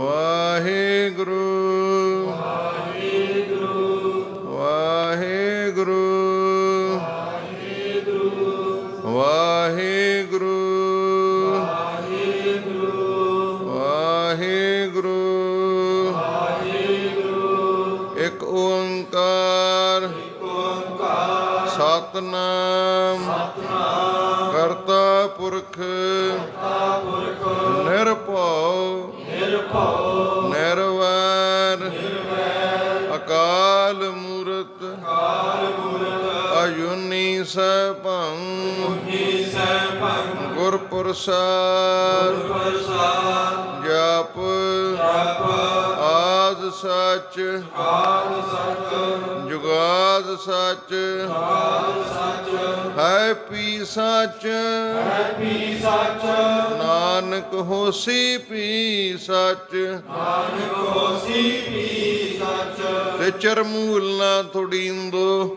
ਵਾਹਿਗੁਰੂ। ਵਾਹਿਗੁਰੂ। ਵਾਹਿਗੁਰੂ। ਵਾਹਿਗੁਰੂ। ਇੱਕ ਓੰਕਾਰ। ਸਤਨਾਮ। ਕਰਤਾ ਪੁਰਖ। ਨਿਰਭਉ। ਨਿਰਵੈਰ ਅਕਾਲ ਮੂਰਤ ਅਯੁਨੀ ਸੈਭੰ ਗੁਰ ਪ੍ਰਸਾਦ ਜਪ ਆਦ ਸੱਚ। ਜੁਗਾਦ ਸੱਚ। ਹੈ ਪੀ ਸੱਚ। ਨਾਨਕ ਹੋਸੀ ਪੀ ਸੱਚ। ਤੇ ਚਰਮੂਲ ਨਾ ਥੋੜੀਂਦੋ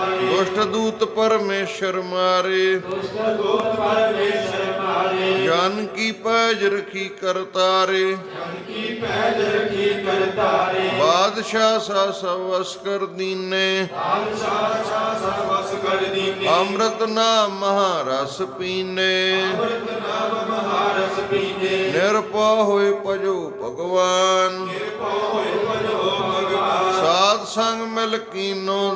ਦੁਸ਼ਟ ਦੂਤ ਪਰਮੇਸ਼ਰ ਮਾਰੇ। ਜਨ ਕੀ ਪੈਜ ਰਖੀ ਕਰਤਾਰੇ ਬਾਦਸ਼ਾਹ ਸਾ ਸਵਸ ਕਰ ਦੀਨੇ। ਅੰਮ੍ਰਿਤ ਨਾਮ ਮਹਾਰਸ ਪੀਨੇ। ਨਿਰਪਾ ਹੋਏ ਭਜੋ ਭਗਵਾਨ। ਸਾਧ ਸੰਗ ਮਿਲ ਕੀਨੋ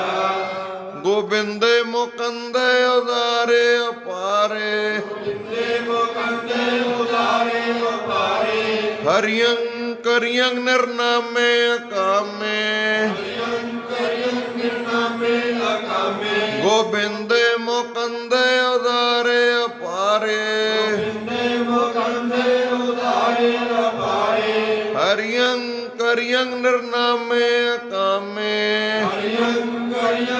ਗੋਬਿੰਦੇ ਮੁਕੰਦੇ ਉਦਾਰੇ ਅਪਾਰੇ ਗੋਬਿੰਦੇ ਮੁਕੰਦੇ ਉਦਾਰੇ ਅਪਾਰੇ ਹਰੀਆਂ ਕਰੀਆਂ ਨਿਰਨਾਮੇ ਅਕਾਮੇ। ਹਰੀਆਂ ਕਰੀਆਂ ਨਿਰਨਾਮੇ ਅਕਾਮੇ ਗੋਬਿੰਦੇ ਮੁਕੰਦੇ ਉਦਾਰੇ ਅਪਾਰੇ ਗੋਬਿੰਦੇ ਮੁਕੰਦੇ ਉਦਾਰੇ ਅਪਾਰੇ ਹਰੀਆਂ ਕਰੀਆਂ ਨਿਰਨਾਮੇ ਅਕਾਮੇ। ਹਰੀਆਂ ਕਰੀਆਂ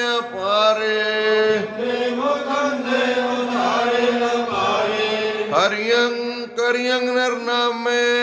ਹਰਿਯੰ ਕਰਿਯੰ ਨਿਰਨਾਮੇ ਕਾਮੇ